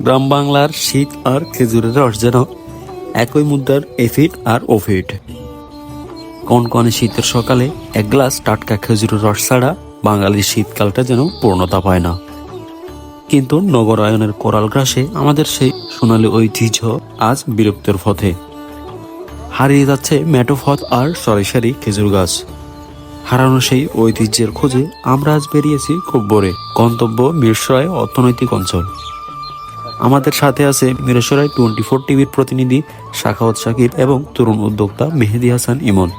গ্রাম বাংলার শীত আর খেজুরের রস যেন একই মুদ্রার এফিট আর ওফিট কনকনে শীতের সকালে এক গ্লাস টাটকা খেজুরের রস ছাড়া বাঙালির শীতকালটা যেন পূর্ণতা পায় না। কিন্তু নগরায়নের কোরাল গ্রাসে আমাদের সেই সোনালি ঐতিহ্য আজ বিরক্তের পথে। হারিয়ে যাচ্ছে মেটোফথ আর সরিসারি খেজুর গাছ। হারানো সেই ঐতিহ্যের খোঁজে আমরা আজ বেরিয়েছি খুব ভোরে। গন্তব্য মিরসরাই অর্থনৈতিক অঞ্চল। আমাদের সাথে আছে মিরসরাই টোয়েন্টি ফোর টিভির প্রতিনিধি শাখাওয়াত শাকির এবং তরুণ উদ্যোক্তা মেহেদি হাসান ইমন।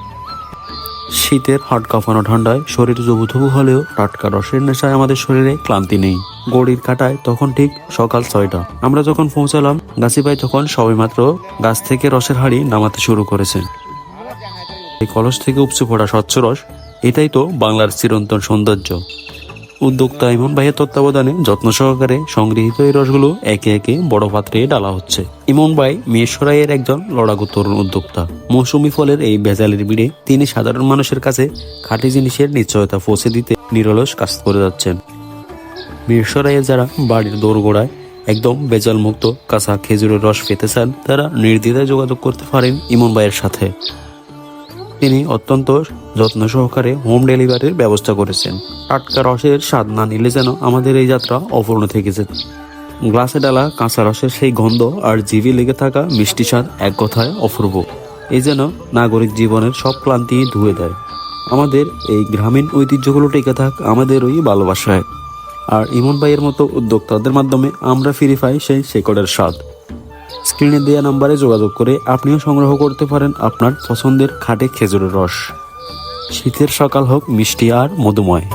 শীতের হাট কাঁপানো ঠান্ডায় শরীর জবুথবু হলেও টাটকা রসের নেশায় আমাদের শরীরে ক্লান্তি নেই। গড়ির কাটায় তখন ঠিক সকাল ছয়টা। আমরা যখন পৌঁছালাম, গাছিবাই তখন সবেমাত্র গাছ থেকে রসের হাড়ি নামাতে শুরু করেছেন এই কলস থেকে উপচে পড়া স্বচ্ছ রস, এটাই তো বাংলার চিরন্তন সৌন্দর্য। উদ্যোক্তা ইমন ভাইয়ের তত্ত্বাবধানে যত্ন সহকারে সংগৃহীত এই রসগুলো একে একে বড় পাত্রে ডালা হচ্ছে। ইমন ভাই মেশ্বরাইয়ের একজন লড়াকু তরুণ উদ্যোক্তা। মৌসুমি ফলের এই ভেজালের বিড়ে তিনি সাধারণ মানুষের কাছে খাঁটি জিনিসের নিশ্চয়তা পৌঁছে দিতে নিরলস কাজ করে যাচ্ছেন। মিরসরাইয়ে যারা বাড়ির দোরগোড়ায় একদম বেজাল মুক্ত কাঁচা খেজুরের রস পেতে চান, তারা নির্দ্বিধায় যোগাযোগ করতে পারেন ইমন ভাইয়ের সাথে। তিনি অত্যন্ত যত্ন সহকারে হোম ডেলিভারির ব্যবস্থা করেছেন। টাটকা রসের স্বাদ না নিলে যেন আমাদের এই যাত্রা অপূর্ণ থেকে যেত। গ্লাসে ডালা, কাঁচা রসের সেই গন্ধ আর জিভে লেগে থাকা মিষ্টি স্বাদ এক কথায় অপূর্ব। এই যেন নাগরিক জীবনের সব ক্লান্তি ধুয়ে দেয়। আমাদের এই গ্রামীণ ঐতিহ্যগুলো টিকে থাক আমাদের ওই ভালোবাসায়। আর ইমন ভাইয়ের মতো উদ্যোক্তাদের মাধ্যমে আমরা ফিরে পাই সেই শেকড়ের স্বাদ। স্ক্রিনে দেওয়া নাম্বারে যোগাযোগ করে আপনিও সংগ্রহ করতে পারেন আপনার পছন্দের খাটে খেজুরের রস। শীতের সকাল হোক, মিষ্টি আর মধুময়।